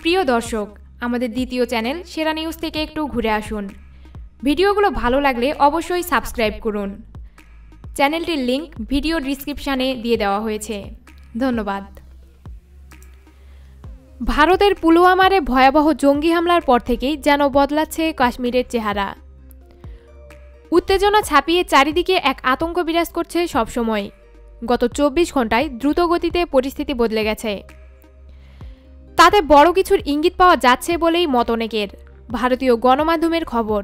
প্রিয় দর্শক, আমাদের দ্বিতীয় চ্যানেল সেরা নিউজ থেকে একটু ঘুরে আসুন। ভিডিওগুলো ভালো লাগলে অবশ্যই সাবস্ক্রাইব করুন। চ্যানেলটির লিংক ভিডিও ডিসক্রিপশানে দিয়ে দেওয়া হয়েছে। ধন্যবাদ। ভারতের পুলওয়ামারে ভয়াবহ জঙ্গি হামলার পর থেকেই যেন বদলাচ্ছে কাশ্মীরের চেহারা। উত্তেজনা ছাপিয়ে চারিদিকে এক আতঙ্ক বিরাজ করছে সবসময়। গত চব্বিশ ঘন্টায় দ্রুত গতিতে পরিস্থিতি বদলে গেছে। তাতে বড় কিছুর ইঙ্গিত পাওয়া যাচ্ছে বলেই মত অনেকের। ভারতীয় গণমাধ্যমের খবর,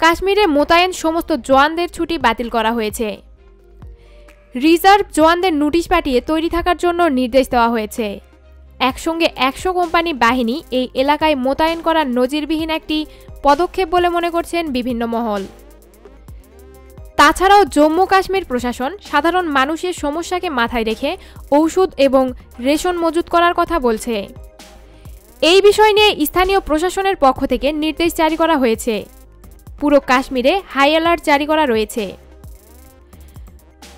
কাশ্মীরে মোতায়েন সমস্ত জওয়ানদের ছুটি বাতিল করা হয়েছে। রিজার্ভ জওয়ানদের নোটিশ পাঠিয়ে তৈরি থাকার জন্য নির্দেশ দেওয়া হয়েছে। একসঙ্গে একশো কোম্পানি বাহিনী এই এলাকায় মোতায়েন করার নজিরবিহীন একটি পদক্ষেপ বলে মনে করছেন বিভিন্ন মহল। তাছাড়াও জম্মু কাশ্মীর প্রশাসন সাধারণ মানুষের সমস্যাকে মাথায় রেখে ঔষধ এবং রেশন মজুত করার কথা বলছে। এই বিষয় নিয়ে স্থানীয় প্রশাসনের পক্ষ থেকে নির্দেশ জারি করা হয়েছে। পুরো কাশ্মীরে হাই অ্যালার্ট জারি করা রয়েছে।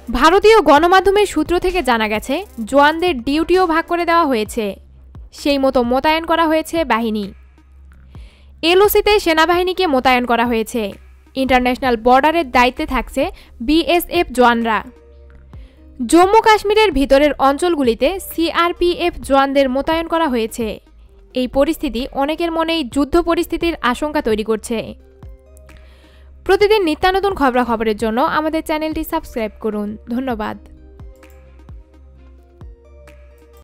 ভারতীয় গণমাধ্যমের সূত্র থেকে জানা গেছে জোয়ানদের ডিউটিও ভাগ করে দেওয়া হয়েছে। সেই মতো মোতায়েন করা হয়েছে বাহিনী। এলওসিতে সেনাবাহিনীকে মোতায়েন করা হয়েছে। ইন্টারন্যাশনাল বর্ডারের দায়িত্বে থাকছে বিএসএফ জওয়ানরা। জম্মু কাশ্মীরের ভিতরের অঞ্চলগুলিতে সিআরপিএফ জওয়ানদের মোতায়েন করা হয়েছে। এই পরিস্থিতি অনেকের মনেই যুদ্ধ পরিস্থিতির আশঙ্কা তৈরি করছে। প্রতিদিন নিত্যানতুন খবরাখবরের জন্য আমাদের চ্যানেলটি সাবস্ক্রাইব করুন। ধন্যবাদ।